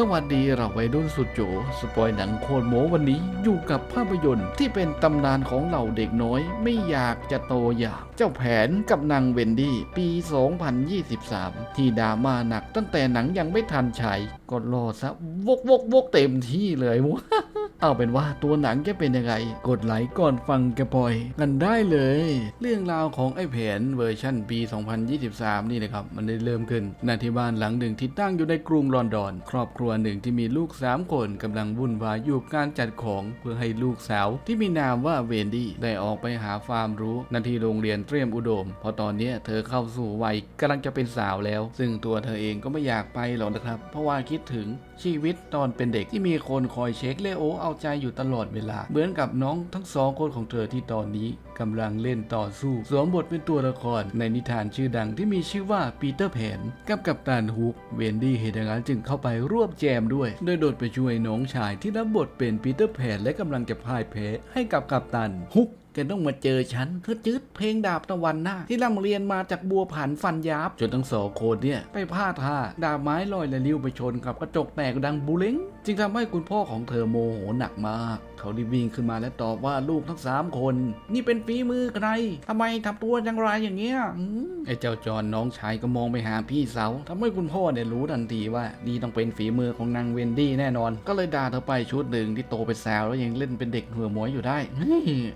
สวัสดีเราวัยรุ่นสุดโจ สปอยหนังโคตรโมวันนี้อยู่กับภาพยนตร์ที่เป็นตำนานของเหล่าเด็กน้อย ไม่อยากจะโตอยาก เจ้าแผนกับนางเวนดี้ปี 2023 ที่ดราม่าหนักตั้งแต่หนังยังไม่ทันฉายก็รอซะวกวกวกเต็มที่เลยวะ เอาเป็นว่าตัวหนังจะเป็นยังไง กดไลค์ก่อนฟังแกปอยกันได้เลย เรื่องราวของไอ้แผนเวอร์ชั่นปี 2023 นี่นะครับ มันได้เริ่มขึ้นณที่บ้านหลังหนึ่งที่ตั้งอยู่ในกรุงลอนดอน ครอบครัวหนึ่งที่มีลูก 3 คนกำลังวุ่นวายอยู่การจัดของเพื่อให้ลูกสาวที่มีนามว่าเวนดี้ได้ออกไปหาความรู้ณที่โรงเรียนเตรียมอุดมเพราะตอนนี้เธอเข้าสู่วัยกำลังจะเป็นสาวแล้ว ซึ่งตัวเธอเองก็ไม่อยากไปหรอกนะครับ เพราะว่าคิดถึงชีวิตตอนเป็นเด็กที่มีคนคอยเช็คเลโอเอาใจอยู่ตลอดเวลา เหมือนกับน้องทั้งสองคนของเธอที่ตอนนี้กำลังเล่นต่อสู้สวมบทเป็นตัวละครในนิทานชื่อดังที่มีชื่อว่าปีเตอร์แผนกับกัปตันฮุกเวนดี้เห็นดังนั้นจึงเข้าไปร่วมแจมด้วย โดยโดดไปช่วยน้องชายที่รับบทเป็นปีเตอร์แผนและกำลังจะพ่ายแพ้ให้กับกัปตันฮุก แกต้องมาเจอฉันเธอจืดเพลงดาบตะวันหน้า ที่ร่ำเรียนมาจากบัวผันฟันยับจนทั้งสองคนเนี่ยไปพลาดท่าดาบไม้ลอยและลิ้วไปชนกับกระจกแตกดังบูเล้งจึงทำให้คุณพ่อของเธอโมโหหนักมากเขาได้วิ่งขึ้นมาและตอบว่าลูกทั้งสามคน นี่เป็นฝีมือใครทำไมทำตัวจังไรอย่างเงี้ยไอ้เจ้าจอนน้องชายก็มองไปหาพี่สาวทำให้คุณพ่อเนี่ยรู้ทันทีว่านี่ต้องเป็นฝีมือของนางเวนดี้แน่นอน ก็เลยด่าเธอไปชุดหนึ่งที่โตเป็นสาวแล้วยังเล่นเป็นเด็กหัวหมวยอยู่ได้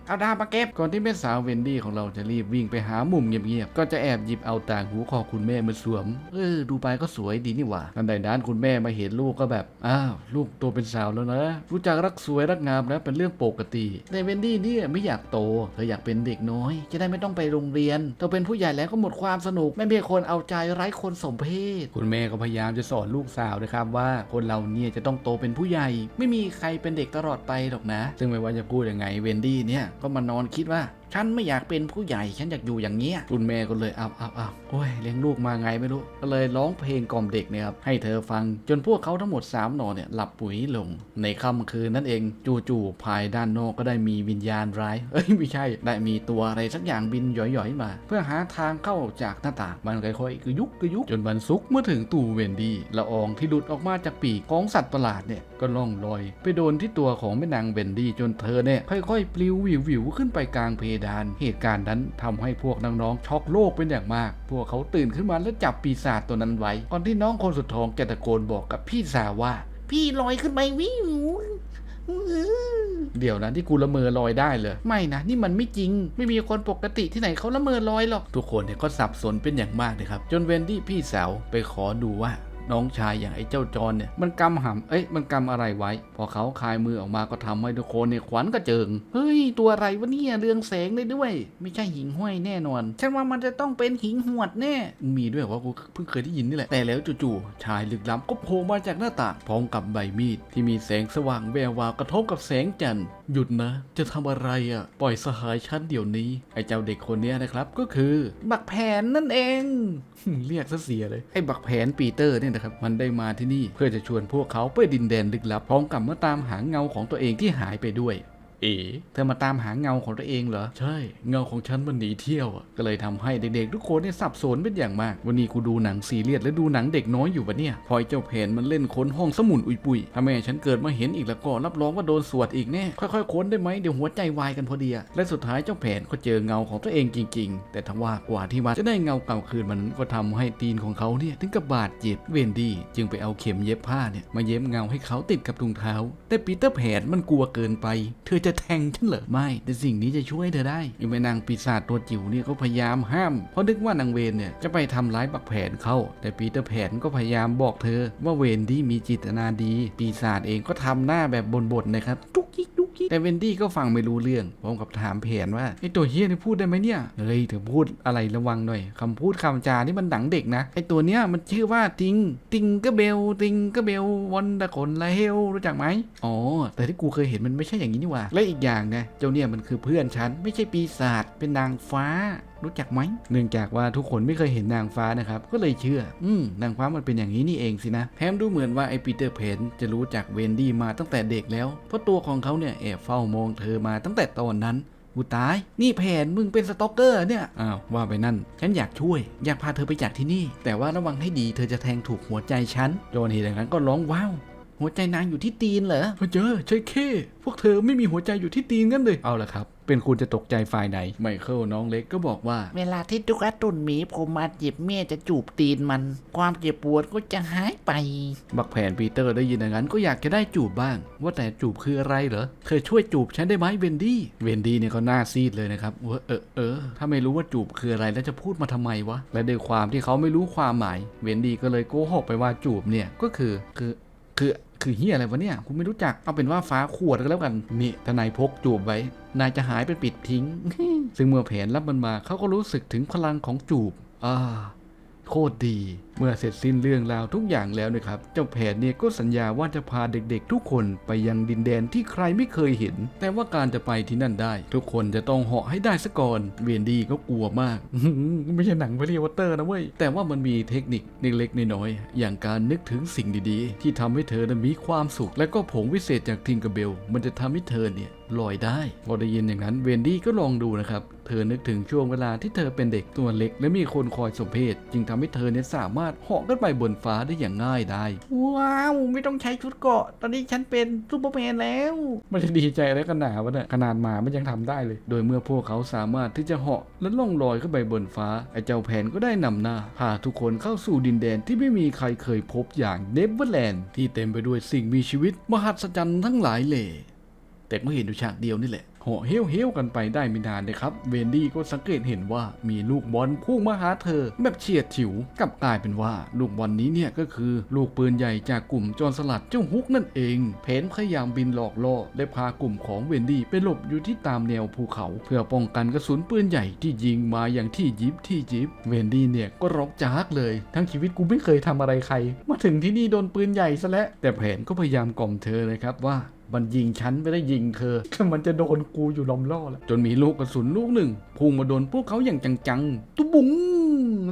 เอาดาบมาเก็บก่อนที่แม่สาวเวนดี้ของเราจะรีบวิ่งไปหามุมเงียบๆก็จะแอบหยิบเอาต่างหูขอคุณแม่มาสวมเออดูไปก็สวยดีนี่หว่าทันใดนั้นคุณแม่มาเห็นลูกก็แบบอ้าวลูกโตเป็นสาวแล้วนะรู้จักรักสวยรักงามแล้วเป็นเรื่องปกติ แต่เวนดี้เนี่ยไม่อยากโต เธออยากเป็นเด็กน้อย จะได้ไม่ต้องไปโรงเรียนเธอเป็นผู้ใหญ่แล้วก็หมดความสนุก ไม่มีคนเอาใจไร้คนสมเพศ คุณแม่ก็พยายามจะสอนลูกสาวนะครับว่าคนเราเนี่ยจะต้องโตเป็นผู้ใหญ่ ไม่มีใครเป็นเด็กตลอดไปหรอกนะ ซึ่งไม่ว่าจะพูดยังไงเวนดี้เนี่ยก็มานอนคิดว่า ฉันไม่อยากเป็นผู้ใหญ่ฉันอยากอยู่อย่างเงี้ยคุณแม่ก็เลยเอาเอาเอาโอ้ยเลี้ยงลูกมาไงไม่รู้ก็เลยร้องเพลงกล่อมเด็กเนี่ยครับให้เธอฟังจนพวกเขาทั้งหมด3หนอเนี่ยหลับปุ๋ยลง ในค่ำคืนนั่นเองจู่ๆภายด้านนอกก็ได้มีวิญญาณร้ายเอ้ยไม่ใช่ ได้มีตัวอะไรสักอย่างบินหย่อยๆมา เพื่อหาทางเข้าจากหน้าต่างมันค่อยๆกระยุกกระยุกจนวันศุกเมื่อถึงตู่เวนดี้ละอองที่หลุดออกมาจากปีกของสัตว์ประหลาดเนี่ยก็ล่องลอย ไปโดนที่ตัวของแม่นางเวนดี้จนเธอเนี่ยค่อยๆปลิววิววิวขึ้นไปกลางเพดาน เหตุการณ์นั้นทำให้พวกน้องๆช็อกโลกเป็นอย่างมาก พวกเขาตื่นขึ้นมาแล้วจับปีศาจตัวนั้นไว้ก่อนที่น้องคนสุดท้องแกตะโกนบอกกับพี่สาวว่า พี่ลอยขึ้นไปวิวเดี๋ยวนะที่กูละเมอลอยได้เลย ไม่นะ นี่มันไม่จริง ไม่มีคนปกติที่ไหนเขาละเมอลอยหรอก ทุกคนเนี่ยก็สับสนเป็นอย่างมากเลยครับ จนเวนดี้พี่สาวไปขอดูว่า น้องชายอย่างไอ้เจ้าจอนเนี่ยมันกำหำเอ้ยมันกำอะไรไว้ พอเขาคายมือออกมาก็ทำให้ทุกคนเนี่ยขวัญกระเจิง เฮ้ย ตัวอะไรวะเนี่ยเรืองแสงได้ด้วย ไม่ใช่หิงห้อยแน่นอน ฉันว่ามันจะต้องเป็นหิงหวดแน่ มีด้วยว่ากูเพิ่งเคยได้ยินนี่แหละ แต่แล้วจู่ๆชายลึกล้ำก็โผล่มาจากหน้าต่างพร้อมกับใบมีดที่มีแสงสว่างแวววาวกระทบกับแสงจันทร์หยุดนะ จะทำอะไรอะ ปล่อยสหายฉันเดี๋ยวนี้ ไอ้เจ้าเด็กคนเนี้ยนะครับก็คือ บักแผนนั่นเอง เรียกซะเสียเลยไอ้บักแผนปีเตอร์เนี่ยนะครับมันได้มาที่นี่เพื่อจะชวนพวกเขาไปดินแดนลึกลับพร้อมกับมาตามหาเงาของตัวเองที่หายไปด้วย เอ๋เธอมาตามหาเงาของตัวเองเหรอ ใช่ เงาของฉันมันหนีเที่ยวอะก็เลยทำให้เด็กๆทุกคนเนี่ยสับสนเป็นอย่างมาก วันนี้กูดูหนังซีเรียสและดูหนังเด็กน้อยอยู่ปะเนี่ย พอไอ้เจ้าเพนมันเล่นค้นห้องสมุนอุยปุยถ้าแม่ฉันเกิดมาเห็นอีกแล้วก็รับรองว่าโดนสวดอีกแน่ค่อยๆค้นได้ไหมเดี๋ยวหัวใจวายกันพอดีอะและสุดท้ายเจ้าแผนก็เจอเงาของตัวเองจริง ๆ แต่ทว่ากว่าที่ว่าจะได้เงาเก่าคืนมันก็ทำให้ตีนของเขาเนี่ยถึงกับบาดเจ็บเวนดี้จึงไปเอาเข็มเย็บผ้าเนี่ยมาเย็บเงาให้เขาติดกับถุงเท้า แต่ปีเตอร์แผนมันกลัวเกินไป เธอจะแทงฉันเหรอไม่ แต่สิ่งนี้จะช่วยเธอได้ยังไปนางปีศาจตัวจิ๋วเนี่ยก็พยายามห้าม เพราะนึกว่านางเวนเนี่ยจะไปทำร้ายบักแผนเขาแต่ปีเตอร์แผนก็พยายามบอกเธอ ว่าเวนดี้มีจิตนาดี ปีศาจเองก็ทำหน้าแบบบ่นๆนะครับจุกจิกจุกจิกแต่เวนดี้ก็ฟังไม่รู้เรื่องพร้อมกับถามแผนว่าไอตัวเฮียนี่พูดได้ไหมเนี่ยเฮ้ยเธอพูดอะไรระวังหน่อยคำพูดคำจานี่มันหนังเด็กนะไอตัวเนี้ยมันชื่อว่าติงติงก็เบลติงก็เบลวันดะขนละเฮลรู้จักไหมอ๋อแต่ที่กูเคยเห็นมันไม่ใช่อย่างนี้นี่หว่าและอีกอย่างไงเจ้าเนี่ยมันคือเพื่อนฉัน ไม่ใช่ปีศาจเป็นนางฟ้า รู้จักไหมเนื่องจากว่าทุกคนไม่เคยเห็นนางฟ้านะครับก็เลยเชื่อ อืมนางฟ้ามันเป็นอย่างนี้นี่เองสินะแถมดูเหมือนว่าไอ้ปีเตอร์เพนจะรู้จักเวนดี้มาตั้งแต่เด็กแล้ว เพราะตัวของเขาเนี่ยแอบเฝ้ามองเธอมาตั้งแต่ตอนนั้นกูตาย นี่แผนมึงเป็นสตอกเกอร์เนี่ย อ้าว ว่าไปนั่น ฉันอยากช่วย อยากพาเธอไปจากที่นี่ แต่ว่าระวังให้ดีเธอจะแทงถูกหัวใจฉัน โจนเห็นอย่างนั้นก็ร้องว้าว หัวใจนางอยู่ที่ตีนเหรอพเจอใช่แค่พวกเธอไม่มีหัวใจอยู่ที่ตีนกันเลยเอาละครับ เป็นคุณจะตกใจฝ่ายไหนไมเคิลน้องเล็กก็บอกว่า เวลาที่ตุ๊กตาตุนหมีผมมาเจ็บเมียจะจูบตีนมัน ความเจ็บปวดก็จะหายไป บักแผนปีเตอร์ได้ยินอย่างนั้นก็อยากจะได้จูบบ้าง ว่าแต่จูบคืออะไรเหรอเธอช่วยจูบฉันได้ไหมเวนดี้เวนดี้เนี่ยเขาหน้าซีดเลยนะครับว่าเออเออถ้าไม่รู้ว่าจูบคืออะไรแล้วจะพูดมาทำไมวะและด้วยความที่เขาไม่รู้ความหมาย เวนดี้ก็เลยโกหกไปว่าจูบเนี่ยก็คือคือ คือคือเฮียอะไรวะเนี่ยคุณไม่รู้จักเอาเป็นว่าฟ้าขวดก็แล้วกันนี่ทนายพกจูบไว้ นายจะหายไปปิดทิ้ง ซึ่งเมื่อแผนรับมันมาเขาก็รู้สึกถึงพลังของจูบอ่าโคตรดี เมื่อเสร็จสิ้นเรื่องราวทุกอย่างแล้วนะครับ เจ้าแผนเนี่ยก็สัญญาว่าจะพาเด็กๆ ทุกคนไปยังดินแดนที่ใครไม่เคยเห็น แต่ว่าการจะไปที่นั่นได้ ทุกคนจะต้องเหาะให้ได้ซะก่อน เวียนดีก็กลัวมาก ไม่ใช่หนังพรีวอเตอร์นะเว้ย แต่ว่ามันมีเทคนิคเล็กๆน้อยๆอย่างการนึกถึงสิ่งดีๆ ที่ทำให้เธอมีความสุข และก็ผงวิเศษจากทิงกอร์เบล มันจะทำให้เธอเนี่ยลอยได้ พอได้ยินอย่างนั้นเวนดี้ก็ลองดูนะครับ เธอนึกถึงช่วงเวลาที่เธอเป็นเด็กตัวเล็ก และมีคนคอยสมเพศจึงทำให้เธอเนี่ยสามารถเหาะขึ้นไปบนฟ้าได้อย่างง่ายได้ ว้าว ไม่ต้องใช้ชุดเกราะ ตอนนี้ฉันเป็นซูเปอร์แมนแล้วมันจะดีใจอะไรกันหนาวะเนี่ยขนาดหมามันยังทำได้เลย โดยเมื่อพวกเขาสามารถที่จะเหาะและล่องลอยขึ้นไปบนฟ้าไอ้เจ้าแผนก็ได้นำหน้าพาทุกคนเข้าสู่ดินแดนที่ไม่มีใครเคยพบอย่างเนเวอร์แลนด์ที่เต็มไปด้วยสิ่งมีชีวิต มหัศจรรย์ทั้งหลายเหล่แต่ก็เห็นอยู่ฉากเดียวนี่แหละเหาะเฮ้วเฮ้วกันไปได้ไม่นานเลยครับ เวนดี้ก็สังเกตเห็นว่ามีลูกบอลพุ่งมาหาเธอ แบบเฉียดฉิวกับกลายเป็นว่า ลูกบอลนี้เนี่ยก็คือลูกปืนใหญ่จากกลุ่มโจรสลัดเจ้าฮุกนั่นเอง เพนพยายามบินหลอกล่อและพากลุ่มของเวนดี้ไปหลบอยู่ที่ตามแนวภูเขา เพื่อป้องกันกระสุนปืนใหญ่ที่ยิงมาอย่างที่ยิบที่ยิบ เวนดี้เนี่ยก็ร้องจากเลย ทั้งชีวิตกูไม่เคยทำอะไรใคร มาถึงที่นี่โดนปืนใหญ่ซะแล้วแต่แผนก็พยายามกล่อมเธอนะครับว่า มันยิงฉันไม่ได้ยิงเธอ มันจะโดนกูอยู่ล้อมล่อแล้วจนมีลูกกระสุนลูกหนึ่ง พุ่งมาโดนพวกเขาอย่างจังๆ ตุบุ้ง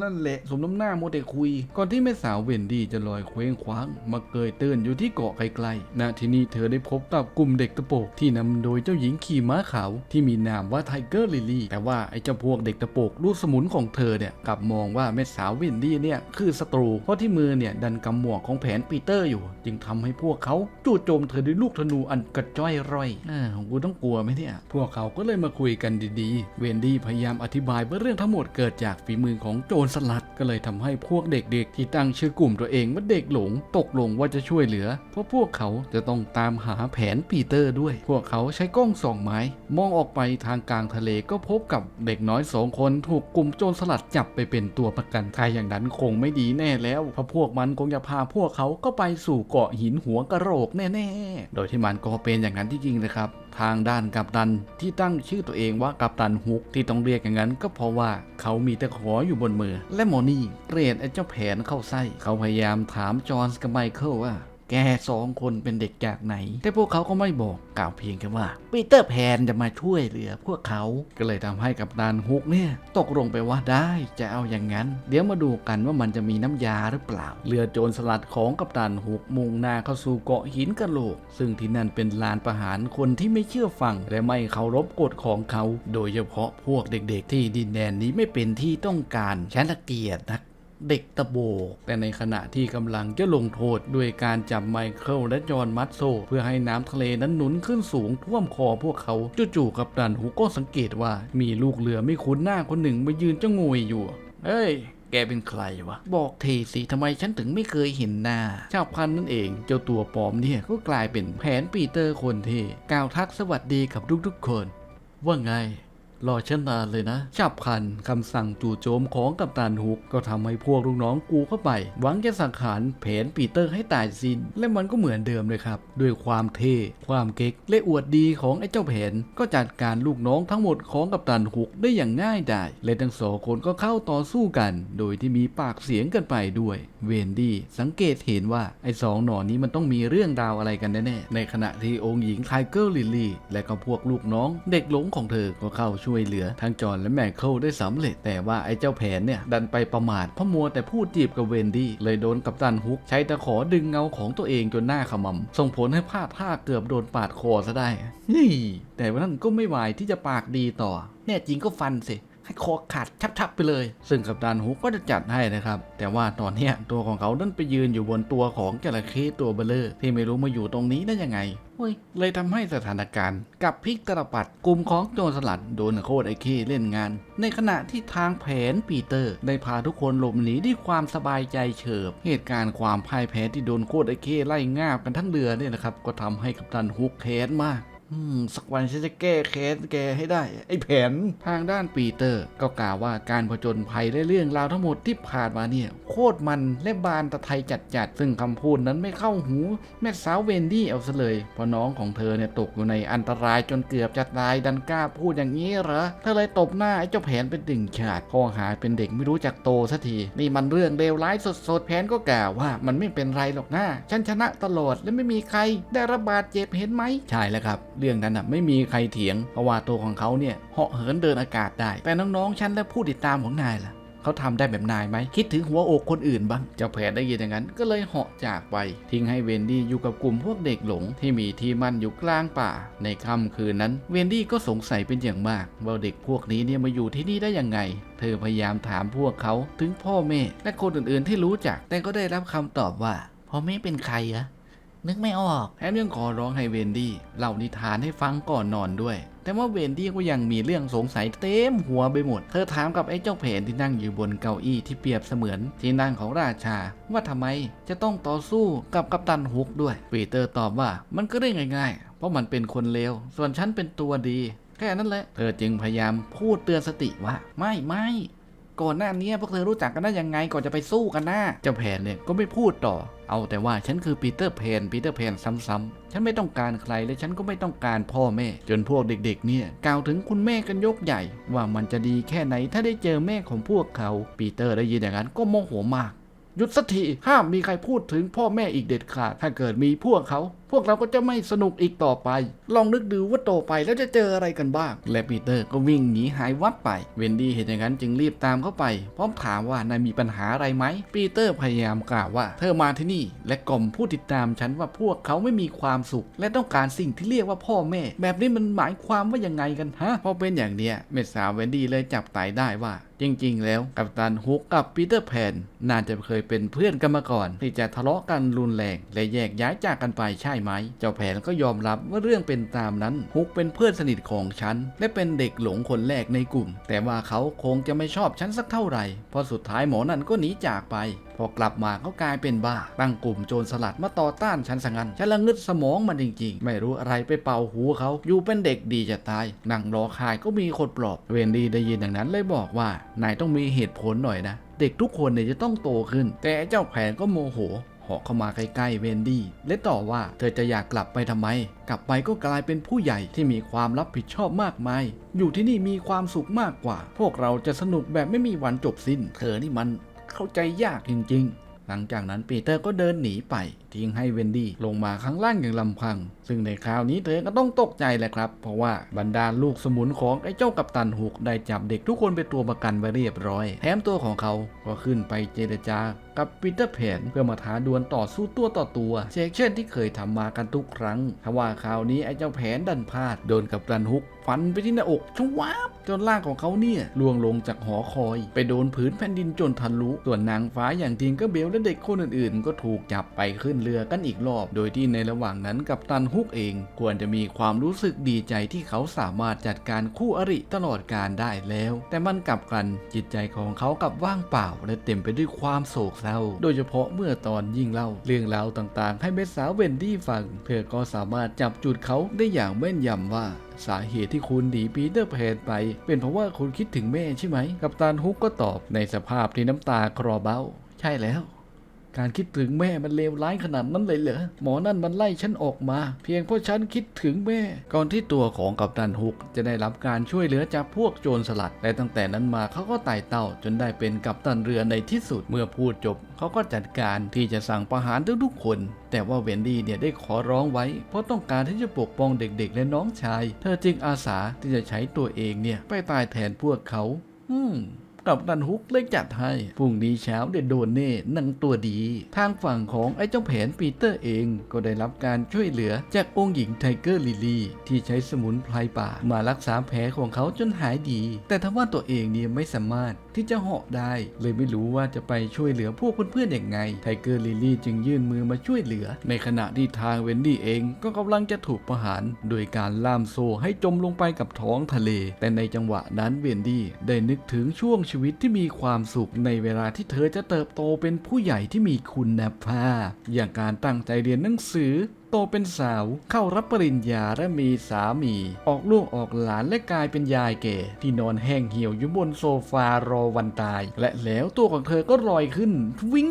นั่นแหละ สมน้ำหน้าโมเตคุย ก่อนที่แม่สาวเวนดี้จะลอยเคว้งคว้าง มาเกยตื้นอยู่ที่เกาะไกลๆณที่นี่เธอได้พบกับกลุ่มเด็กตะโปกที่นำโดยเจ้าหญิงขี่ม้าขาวที่มีนามว่าไทเกอร์ลิลี่ แต่ว่าไอ้เจ้าพวกเด็กตะโปกลูกสมุนของเธอเนี่ยกลับมองว่าแม่สาวเวนดี้เนี่ยคือศัตรู เพราะที่มือเนี่ยดันกำหมวกของแผนปีเตอร์อยู่ จึงทำให้พวกเขาจู่โจมเธอด้วยลูกธนูอันกระจ้อยร่อยอ่ากูต้องกลัวไหมเนี่ย พวกเขาก็เลยมาคุยกันดีๆ เวนดี้พยายามอธิบายว่าเรื่องทั้งหมดเกิดจากฝีมือของโจรสลัด ก็เลยทำให้พวกเด็กๆ ที่ตั้งชื่อกลุ่มตัวเองว่าเด็กหลง ตกลงว่าจะช่วยเหลือ เพราะพวกเขาจะต้องตามหาแผนปีเตอร์ด้วย พวกเขาใช้กล้องส่องไม้ มองออกไปทางกลางทะเลก็พบกับเด็กน้อยสองคนถูกกลุ่มโจรสลัดจับไปเป็นตัวประกันถ้าอย่างนั้นคงไม่ดีแน่แล้วเพราะพวกมันคงจะพาพวกเขาก็ไปสู่เกาะหินหัวกระโหลกแน่ๆ โดยที่มันก็เป็นอย่างนั้นที่จริงนะครับ ทางด้านกัปตันที่ตั้งชื่อตัวเองว่ากัปตันฮุกที่ต้องเรียกอย่างนั้น ก็เพราะว่าเขามีตะขออยู่บนมือ และโมนี่เกรดไอ้เจ้าแผนเข้าไส้ เขาพยายามถามจอห์นกับไมเคิลว่า แกสองคนเป็นเด็กจากไหน แต่พวกเขาก็ไม่บอกกล่าวเพียงแค่ว่าปีเตอร์แพนจะมาช่วยเหลือพวกเขาก็เลยทำให้กับตันฮุกเนี่ยตกลงไปว่าได้จะเอาอย่างนั้น เดี๋ยวมาดูกันว่ามันจะมีน้ำยาหรือเปล่า เรือโจรสลัดของกัปตันฮุกมุ่งหน้าเข้าสู่เกาะหินกะโหลก ซึ่งที่นั่นเป็นลานประหารคนที่ไม่เชื่อฟัง และไม่เคารพกฎของเขา โดยเฉพาะพวกเด็กๆ ที่ดินแดนนี้ไม่เป็นที่ต้องการฉันเกียดนัก เด็กตะโบก แต่ในขณะที่กำลังจะลงโทษด้วยการจับไมเคิลและจอห์นมัตโซ เพื่อให้น้ำทะเลนั้นหนุนขึ้นสูงท่วมคอพวกเขาจู่ๆกับดันหูก็สังเกตว่ามีลูกเรือไม่คุ้นหน้าคนหนึ่งมายืนจ้องงวยอยู่เฮ้ยแกเป็นใครวะ บอกทีสิทำไมฉันถึงไม่เคยเห็นหน้า ชาวพันนั่นเอง เจ้าตัวปลอมเนี่ยก็กลายเป็นแผนปีเตอร์คนเท่กล่าวทักสวัสดีกับทุกๆคน ว่าไง รอฉันนานเลยนะฉับพลันคำสั่งจู่โจมของกัปตันฮุกก็ทำให้พวกลูกน้องกูเข้าไป หวังจะสังหารแผนปีเตอร์ให้ตายสิน้น และมันก็เหมือนเดิมเลยครับ ด้วยความเท่ ความเก๊ก และอวดดีของไอ้เจ้าแผน ก็จัดการลูกน้องทั้งหมดของกัปตันฮุกได้อย่างง่ายดายและทั้งสองคนก็เข้าต่อสู้กัน โดยที่มีปากเสียงกันไปด้วย เวนดี้สังเกตเห็นว่าไอ้สองหนอนนี้มันต้องมีเรื่องราวอะไรกันแน่ๆในขณะที่องค์หญิงไทเกอร์ลิลลี่ และก็พวกลูกน้อง เด็กหลงของเธอก็เข้าช่วยเหลือทั้งจอห์นและแมคเคิลได้สำเร็จ แต่ว่าไอ้เจ้าแผนเนี่ยดันไปประมาทพะมัวแต่พูดจีบกับเวนดี้เลยโดนกัปตันฮุก ใช้ตะขอดึงเงาของตัวเองจนหน้าขมำส่งผลให้พลาดท่าเกือบโดนปาดคอซะได้นี่แต่ว่านั่นก็ไม่ไหวที่จะปากดีต่อ แน่จริงก็ฟันสิให้คอขาดชับๆไปเลย ซึ่งกัปตันฮุกก็จะจัดให้นะครับ แต่ว่าตอนนี้ตัวของเขาดันไปยืนอยู่บนตัวของจระเข้ตัวเบลเลอร์ที่ไม่รู้มาอยู่ตรงนี้ได้ยังไง เฮ้ยเลยทำให้สถานการณ์กับพลิกตลปัดกลุ่มของโจรสลัดโดนโคตรไอเคเล่นงาน ในขณะที่ทางแผนปีเตอร์ได้พาทุกคนหลบหนีด้วยความสบายใจเฉิบ เหตุการณ์ความพ่ายแพ้ที่โดนโคตรไอเคไล่งาบกันทั้งเรือเนี่ยนะครับก็ทำให้กัปตันฮุกแค้นมาก สักวันฉันจะแก้แค้นแกให้ได้ ไอ้แผนทางด้านปีเตอร์ ก็กล่าวว่าการผจญภัยและเรื่องราวทั้งหมดที่ผ่านมาเนี่ย โคตรมันและบานตะไทยจัดๆ ซึ่งคำพูดนั้นไม่เข้าหู แม่สาวเวนดี้เอาซะเลยเพราะน้องของเธอเนี่ยตกอยู่ในอันตรายจนเกือบจะตายดันกล้าพูดอย่างนี้เหรอเธอเลยตบหน้าไอ้เจ้าแผนเป็นดึงฉาดข้อหาเป็นเด็กไม่รู้จักโตสักทีนี่มันเรื่องเลวร้ายสดๆแผนก็กล่าวว่ามันไม่เป็นไรหรอกนะฉันชนะตลอดและไม่มีใครได้รับบาดเจ็บเห็นไหมใช่แล้วครับเรื่องนั้นอะไม่มีใครเถียงเพราะว่าตัวของเขาเนี่ยเหาะเหินเดินอากาศได้ แต่น้องๆ ฉันและผู้ติดตามของนายล่ะเขาทำได้แบบนายไหมคิดถึงหัวอกคนอื่นบ้าง เจ้าแผนได้ยินอย่างนั้นก็เลยเหาะจากไป ทิ้งให้เวนดี้อยู่กับกลุ่มพวกเด็กหลงที่มีที่มั่นอยู่กลางป่า ในค่ำคืนนั้น เวนดี้ก็สงสัยเป็นอย่างมาก ว่าเด็กพวกนี้เนี่ยมาอยู่ที่นี่ได้ยังไง เธอพยายามถามพวกเขาถึงพ่อแม่และคนอื่นๆที่รู้จัก แต่ก็ได้รับคำตอบว่าพ่อแม่เป็นใครอะ นึกไม่ออก แถมยังขอร้องให้เวนดี้เล่านิทานให้ฟังก่อนนอนด้วย แต่ว่าเวนดี้ก็ยังมีเรื่องสงสัยเต็มหัวไปหมด เธอถามกับไอ้เจ้าแผนที่นั่งอยู่บนเก้าอี้ที่เปรียบเสมือนที่นั่งของราชา ว่าทำไมจะต้องต่อสู้กับกัปตันฮุกด้วยปีเตอร์ตอบว่ามันก็ได้ง่ายๆ เพราะมันเป็นคนเลว ส่วนฉันเป็นตัวดี แค่นั้นแหละ เธอจึงพยายามพูดเตือนสติว่า ไม่ไม่ก่อนหน้านี้พวกเธอรู้จักกันได้ยังไงก่อนจะไปสู้กันนะเจ้าแผนเนี่ยก็ไม่พูดต่อ เอาแต่ว่าฉันคือปีเตอร์เพนปีเตอร์เพนซ้ำๆฉันไม่ต้องการใครและฉันก็ไม่ต้องการพ่อแม่ จนพวกเด็กๆ เนี่ยกล่าวถึงคุณแม่กันยกใหญ่ ว่ามันจะดีแค่ไหนถ้าได้เจอแม่ของพวกเขา ปีเตอร์ได้ยินอย่างนั้นก็โมโหมากหยุดสักทีห้ามมีใครพูดถึงพ่อแม่อีกเด็ดขาดถ้าเกิดมีพวกเขา พวกเราก็จะไม่สนุกอีกต่อไป ลองนึกดูว่าโตไปแล้วจะเจออะไรกันบ้าง และปีเตอร์ก็วิ่งหนีหายวับไป เวนดี้เห็นอย่างนั้นจึงรีบตามเข้าไป พร้อมถามว่านายมีปัญหาอะไรไหม ปีเตอร์พยายามกล่าวว่า เธอมาที่นี่ และกล่อมผู้ติดตามฉันว่าพวกเขาไม่มีความสุข และต้องการสิ่งที่เรียกว่าพ่อแม่ แบบนี้มันหมายความว่ายังไงกันฮะ พอเป็นอย่างเนี้ยเมสาวเวนดี้เลยจับไตได้ว่าจริงๆ แล้วกัปตันฮุกกับปีเตอร์แพนน่าจะเคยเป็นเพื่อนกันมาก่อน ที่จะทะเลาะกันรุนแรง และแยกย้ายจากกันไปใช่ไหม เจ้าแผนก็ยอมรับว่าเรื่องเป็นตามนั้น ฮุกเป็นเพื่อนสนิทของฉัน และเป็นเด็กหลงคนแรกในกลุ่ม แต่ว่าเขาคงจะไม่ชอบฉันสักเท่าไหร่พราะสุดท้ายหมอนั่นก็หนีจากไป พอกลับมาเขากลายเป็นบ้า ตั้งกลุ่มโจรสลัดมาต่อต้านฉันสังันฉันละงึดสมองมันจริงๆ ไม่รู้อะไรไปเป่าหูเขา อยู่เป็นเด็กดีจะตาย นั่งรอคายก็มีคนปลอบ เวนดีได้ยินอย่างนั้นเลยบอกว่านายต้องมีเหตุผลหน่อยนะ เด็กทุกคนเนี่ยจะต้องโตขึ้น แต่เจ้าแผนก็โมโห เหาะเข้ามาใกล้ๆเวนดี้และต่อว่าเธอจะอยากกลับไปทำไม กลับไปก็กลายเป็นผู้ใหญ่ที่มีความรับผิดชอบมากมาย อยู่ที่นี่มีความสุขมากกว่า พวกเราจะสนุกแบบไม่มีวันจบสิ้น เธอนี่มันเข้าใจยากจริง ๆหลังจากนั้นปีเตอร์ก็เดินหนีไป ทิ้งให้เวนดี้ลงมาข้างล่างอย่างลำพัง ซึ่งในคราวนี้เธอก็ต้องตกใจแหละครับ เพราะว่าบรรดาลูกสมุนของไอ้เจ้ากัปตันฮุกได้จับเด็กทุกคนเป็นตัวประกันไว้เรียบร้อย แถมตัวของเขาก็ขึ้นไปเจรจา กับปีเตอร์แพนเพื่อมาท้าดวลต่อสู้ตัวต่อตัวเช่นเช่นที่เคยทำมากันทุกครั้งทว่าคราวนี้ไอ้เจ้าแผนดันพลาดโดนกัปตันฮุกฟันไปที่หน้าอกชวาบจนร่างของเขาเนี่ยล่วงลงจากหอคอย ไปโดนผืนแผ่นดินจนทะลุส่วนนางฟ้าอย่างทิงกอร์เบลและเด็กคนอื่นๆ ก็ถูกจับไปขึ้นเรือกันอีกรอบ โดยที่ในระหว่างนั้นกัปตันฮุกเอง ควรจะมีความรู้สึกดีใจที่เขาสามารถจัดการคู่อริตลอดการได้แล้ว แต่มันกลับกันจิตใจของเขากับว่างเปล่า และเต็มไปด้วยความโศกเศร้าโดยเฉพาะเมื่อตอนยิ่งเล่า เรื่องราวต่างๆ ให้เมสสาวเวนดี้ฟัง เธอก็สามารถจับจุดเขาได้อย่างแม่นยำว่าสาเหตุที่คุณหนีปีเตอร์แพนไป เป็นเพราะว่าคุณคิดถึงแม่ใช่ไหม กัปตันฮุกก็ตอบในสภาพที่น้ำตาคลอเบ้า ใช่แล้ว การคิดถึงแม่มันเลวร้ายขนาดนั้นเลยเหรอ หมอนั่นมันไล่ฉันออกมา เพียงเพราะฉันคิดถึงแม่ ก่อนที่ตัวของกัปตันฮุกจะได้รับการช่วยเหลือจากพวกโจรสลัด และตั้งแต่นั้นมาเขาก็ไต่เต้าจนได้เป็นกัปตันเรือในที่สุด เมื่อพูดจบเขาก็จัดการที่จะสั่งประหารทุกๆคน แต่ว่าเวนดี้เนี่ยได้ขอร้องไว้ เพราะต้องการที่จะปกป้องเด็กๆ และน้องชาย เธอจึงอาสาที่จะใช้ตัวเองเนี่ยไปตายแทนพวกเขา อืม กับตันฮุกเล่จัดให้พรุ่งนี้เช้าเด็ดโดนเน่หนังตัวดี ทางฝั่งของไอ้เจ้าแผนปีเตอร์เองก็ได้รับการช่วยเหลือจากองค์หญิงไทเกอร์ลิลี่ ที่ใช้สมุนไพรป่ามารักษาแผลของเขาจนหายดี แต่ทว่าตัวเองเนี่ยไม่สามารถ ที่จะเหาะได้ เลยไม่รู้ว่าจะไปช่วยเหลือพวกเพื่อนๆอย่างไง ไทเกอร์ลิลี่จึงยื่นมือมาช่วยเหลือ ในขณะที่ทางเวนดี้เองก็กำลังจะถูกประหาร โดยการล่ามโซ่ให้จมลงไปกับท้องทะเล แต่ในจังหวะนั้นเวนดี้ได้นึกถึงช่วงชีวิตที่มีความสุขในเวลาที่เธอจะเติบโตเป็นผู้ใหญ่ที่มีคุณภาพอย่างการตั้งใจเรียนหนังสือ โตเป็นสาวเข้ารับปริญญาและมีสามี ออกลูกออกหลานและกลายเป็นยายแก่ ที่นอนแห้งเหี่ยวอยู่บนโซฟารอวันตาย และแล้วตัวของเธอก็ลอยขึ้น วิ่ง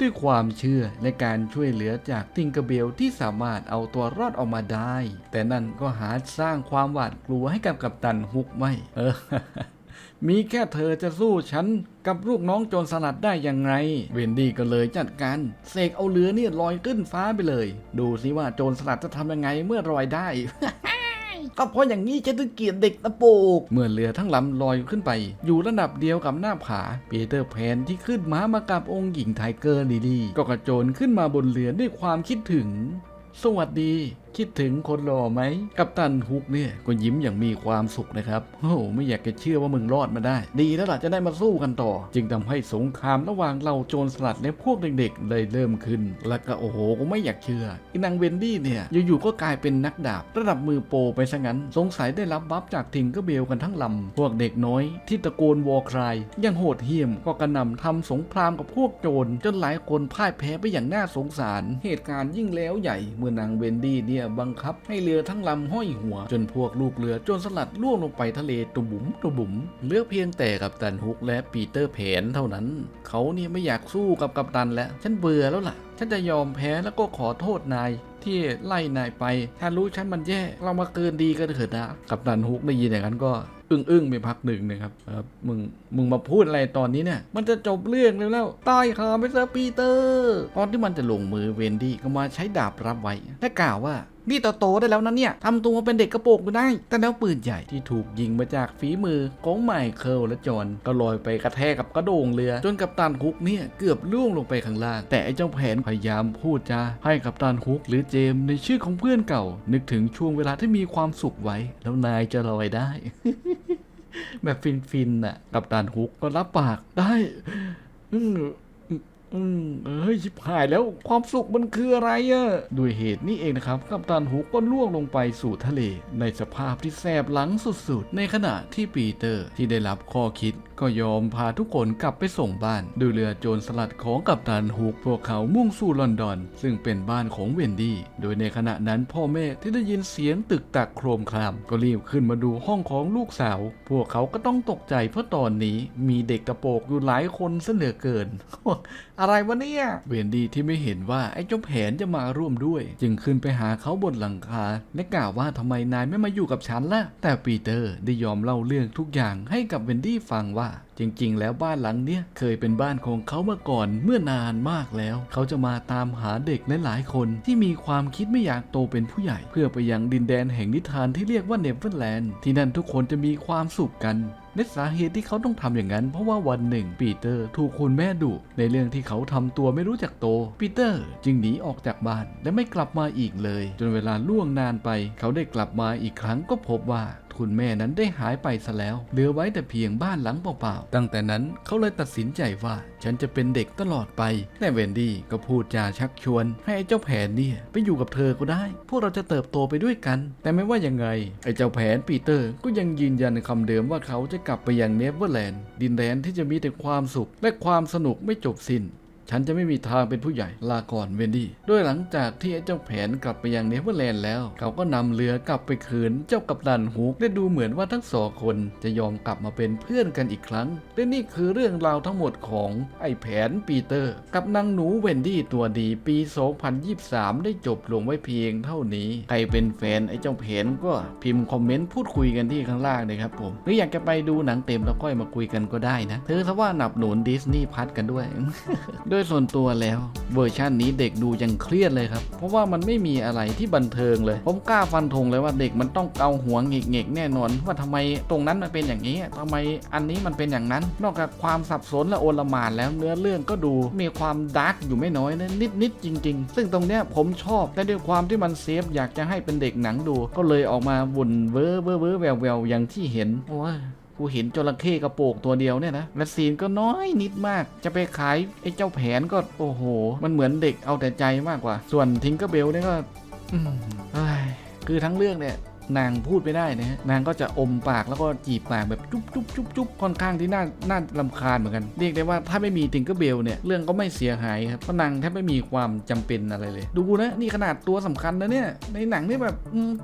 ด้วยความเชื่อและการช่วยเหลือจากติงเกร์เบลที่สามารถเอาตัวรอดออกมาได้ แต่นั่นก็หาสร้างความหวาดกลัวให้กับกัปตันฮุกไม่ เออ มีแค่เธอจะสู้ฉันกับลูกน้องโจรสลัดได้ยังไงเวนดี้ก็เลยจัดการเสกเอาเรือเนี่ยลอยขึ้นฟ้าไปเลย ดูสิว่าโจรสลัดจะทำยังไงเมื่อลอยได้ ก็เพราะอย่างนี้ฉันถึงเกลียดเด็กตะโปกเมื่อเรือทั้งลำลอยขึ้นไป อยู่ระดับเดียวกับหน้าผาปีเตอร์แพนที่ขึ้นม้ามากับองค์หญิงไทเกอร์ลิลี่ก็กระโจนขึ้นมาบนเรือด้วยความคิดถึง สวัสดี คิดถึงคนหล่อไหม กัปตันฮุกเนี่ยก็ยิ้มอย่างมีความสุขนะครับโอ้โหไม่อยากจะเชื่อว่ามึงรอดมาได้ ดีแล้วล่ะจะได้มาสู้กันต่อ จึงทำให้สงครามระหว่างเราโจรสลัดและพวกเด็กๆเลยเริ่มขึ้น แล้วก็โอ้โหก็ไม่อยากเชื่ออีนางเวนดี้เนี่ยอยู่ๆก็กลายเป็นนักดาบ ระดับมือโปรไปซะงั้น สงสัยได้รับบัฟจากทิงกอร์เบลกันทั้งลำพวกเด็กน้อย ที่ตะโกนวอครายยังโหดเหี้ยมก็กระหน่ำทำสงครามกับพวกโจรจนหลายคนพ่ายแพ้ไปอย่างน่าสงสาร เหตุการณ์ยิ่งแล้วใหญ่เมื่อนางเวนดี้เนี่ยบังคับให้เรือทั้งลำห้อยหัว จนพวกลูกเรือจรสลัดล่วงลงไปทะเลตุบุ๋มตุบุ๋มเหลือเพียงแต่กัปตันฮุกและปีเตอร์แผนเท่านั้น เขาเนี่ยไม่อยากสู้กับกัปตันแล้ว ฉันเบื่อแล้วล่ะ ฉันจะยอมแพ้แล้วก็ขอโทษนายที่ไล่นายไป ถ้ารู้ฉันมันแย่ เรามาเกินดีกันเถิดนะ กัปตันฮุกได้ยินอย่างนั้นก็ อึ้งอึ้งไปพักหนึ่งนะครับเออมึง มึงมาพูดอะไรตอนนี้เนี่ย มันจะจบเรื่องแล้วแล้วตายคาไปซะปีเตอร์ ตอนที่มันจะลงมือเวนดี้ก็มาใช้ดาบรับไว้ และกล่าวว่า นี่โตๆได้แล้วนะเนี่ยทำตัวเป็นเด็กกระโปรงก็ได้ แต่แล้วปืนใหญ่ที่ถูกยิงมาจากฝีมือของไมเคิลและจอนก็ลอยไปกระแทกกับกระโดงเรือ จนกัปตันฮุกเนี่ยเกือบล่วงลงไปข้างล่าง แต่ไอ้เจ้าแผนพยายามพูดจาให้กัปตันฮุกหรือเจมในชื่อของเพื่อนเก่า นึกถึงช่วงเวลาที่มีความสุขไว้ แล้วนายจะลอยได้ แบบฟินๆน่ะกัปตันฮุกก็รับปากได้ อืมเอ้ยชิบหายแล้วความสุขมันคืออะไรอะด้วยเหตุนี้เองนะครับกัปตันฮุกก็ล่วงลงไปสู่ทะเล ในสภาพที่แสบหลังสุดๆ ในขณะที่ปีเตอร์ที่ได้รับข้อคิดก็ยอมพาทุกคนกลับไปส่งบ้านด้วยเรือโจรสลัดของกัปตันฮุกพวกเขามุ่งสู่ลอนดอน ซึ่งเป็นบ้านของเวนดี้ โดยในขณะนั้นพ่อแม่ที่ได้ยินเสียงตึกตักโครมคราม ก็รีบขึ้นมาดูห้องของลูกสาว พวกเขาก็ต้องตกใจเพราะตอนนี้มีเด็กกระโปรงอยู่หลายคนเสหลือเกินอะไรวะเนี่ย เวนดี้ที่ไม่เห็นว่าไอ้เจ้าแผนจะมาร่วมด้วย จึงขึ้นไปหาเขาบนหลังคา และกล่าวว่าทำไมนายไม่มาอยู่กับฉันล่ะ แต่ปีเตอร์ได้ยอมเล่าเรื่องทุกอย่างให้กับเวนดี้ฟังว่า จริง ๆ แล้วบ้านหลังเนี้ยเคยเป็นบ้านของเขามาก่อนเมื่อนานมากแล้ว เขาจะมาตามหาเด็กหลายๆคนที่มีความคิดไม่อยากโตเป็นผู้ใหญ่ เพื่อไปยังดินแดนแห่งนิทานที่เรียกว่าเนเวอร์แลนด์ที่นั่นทุกคนจะมีความสุขกัน ในสาเหตุที่เขาต้องทำอย่างนั้น เพราะว่าวันหนึ่งปีเตอร์ถูกคุณแม่ดุในเรื่องที่เขาทำตัวไม่รู้จักโตปีเตอร์จึงหนีออกจากบ้านและไม่กลับมาอีกเลย จนเวลาล่วงนานไป เขาได้กลับมาอีกครั้งก็พบว่าคุณแม่นั้นได้หายไปซะแล้ว เหลือไว้แต่เพียงบ้านหลังเปล่าๆ ตั้งแต่นั้นเขาเลยตัดสินใจว่าฉันจะเป็นเด็กตลอดไป แต่เวนดี้ก็พูดจาชักชวน ให้ไอ้เจ้าแผนเนี่ยไปอยู่กับเธอก็ได้ พวกเราจะเติบโตไปด้วยกัน แต่ไม่ว่ายังไง ไอ้เจ้าแผนปีเตอร์ก็ยังยืนยันคำเดิมว่าเขาจะกลับไปยังเนเวอร์แลนด์ดินแดนที่จะมีแต่ความสุขและความสนุกไม่จบสิ้น ฉันจะไม่มีทางเป็นผู้ใหญ่ลาก่อนเวนดี้ด้วยหลังจากที่ไอ้เจ้าแผนกลับไปยังเนเวอร์แลนด์แล้ว เขาก็นำเรือกลับไปคืนเจ้ากัปตันฮุกได้ดูเหมือนว่าทั้งสองคนจะยอมกลับมาเป็นเพื่อนกันอีกครั้ง และนี่คือเรื่องราวทั้งหมดของไอ้แผนปีเตอร์ กับนางหนูเวนดี้ตัวดีปี 2023 ได้จบลงไว้เพียงเท่านี้ ใครเป็นแฟนไอ้เจ้าแผนก็พิมพ์คอมเมนต์พูดคุยกันที่ข้างล่างเลยครับผมหรืออยากจะไปดูหนังเต็มแล้วก็มาคุยกันก็ได้นะเธอถ้าว่าหนับหนุนดิสนีย์พัทกันด้วยโดยส่วนตัวแล้วเวอร์ชันนี้เด็กดูยังเครียดเลยครับ เพราะว่ามันไม่มีอะไรที่บันเทิงเลย ผมกล้าฟันธงเลยว่าเด็กมันต้องเกาหัวเงกๆแน่นอน ว่าทำไมตรงนั้นมันเป็นอย่างนี้ทำไมอันนี้มันเป็นอย่างนั้น นอกจากความสับสนและโอลมานแล้วเนื้อเรื่องก็ดูมีความดาร์กอยู่ไม่น้อยนะนิดๆจริง ๆ ซึ่งตรงเนี้ยผมชอบแต่ด้วยความที่มันเซฟอยากจะให้เป็นเด็กหนังดู ก็เลยออกมาวุ่นเวอร์เวอร์เวอร์แววแววอย่างที่เห็นโอ้ย กูเห็นจระเข้กระโปงตัวเดียวเนี่ยนะและซีนก็น้อยนิดมาก จะไปขายไอ้เจ้าแผนก็โอ้โห มันเหมือนเด็กเอาแต่ใจมากกว่า ส่วนทิงเกอร์เบลเนี่ยก็อืมเอ้คือทั้งเรื่องเนี่ย นางพูดไม่ได้นะฮะนางก็จะอมปากแล้วก็จีบปากแบบจุ๊บจุ๊บจุ๊บจุ๊บค่อนข้างที่น่าน่าลำคาญเหมือนกัน เรียกได้ว่าถ้าไม่มีทิงเกอร์เบลเนี่ยเรื่องก็ไม่เสียหายครับเพราะนางแทบไม่มีความจำเป็นอะไรเลย ดูนะนี่ขนาดตัวสำคัญนะเนี่ยในหนังนี่แบบ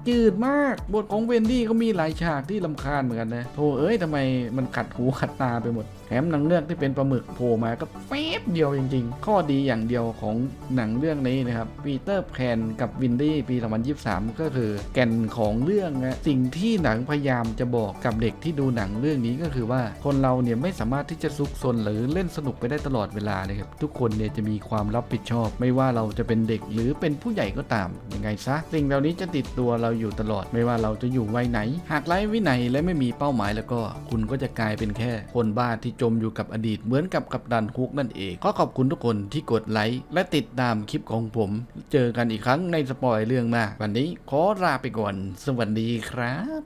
จืดมากบทของเวนดี้ก็มีหลายฉากที่ลำคาญเหมือนกันนะโธ่เอ้ยทำไมมันขัดหูขัดตาไปหมด แถมหนังเรื่องที่เป็นปลาหมึกโผล่มาก็แป๊บเดียวจริง ๆ ข้อดีอย่างเดียวของหนังเรื่องนี้นะครับปีเตอร์แพนกับวินดี้ปี 2023 ก็คือแก่นของเรื่องนะสิ่งที่หนังพยายามจะบอกกับเด็กที่ดูหนังเรื่องนี้ก็คือว่าคนเราเนี่ยไม่สามารถที่จะซุกซนหรือเล่นสนุกไปได้ตลอดเวลาเลยครับทุกคนเนี่ยจะมีความรับผิดชอบ ไม่ว่าเราจะเป็นเด็กหรือเป็นผู้ใหญ่ก็ตามยังไงซะสิ่งเหล่านี้จะติดตัวเราอยู่ตลอด ไม่ว่าเราจะอยู่วัยไหน หากไร้วินัยและไม่มีเป้าหมายแล้วก็ คุณก็จะกลายเป็นแค่คนบ้าที่จมอยู่กับอดีตเหมือนกับกับดันฮุกนั่นเองก็ขอบคุณทุกคนที่กดไลค์และติดตามคลิปของผม เจอกันอีกครั้งในสปอยเรื่องมาวันนี้ขอลาไปก่อน สวัสดีครับ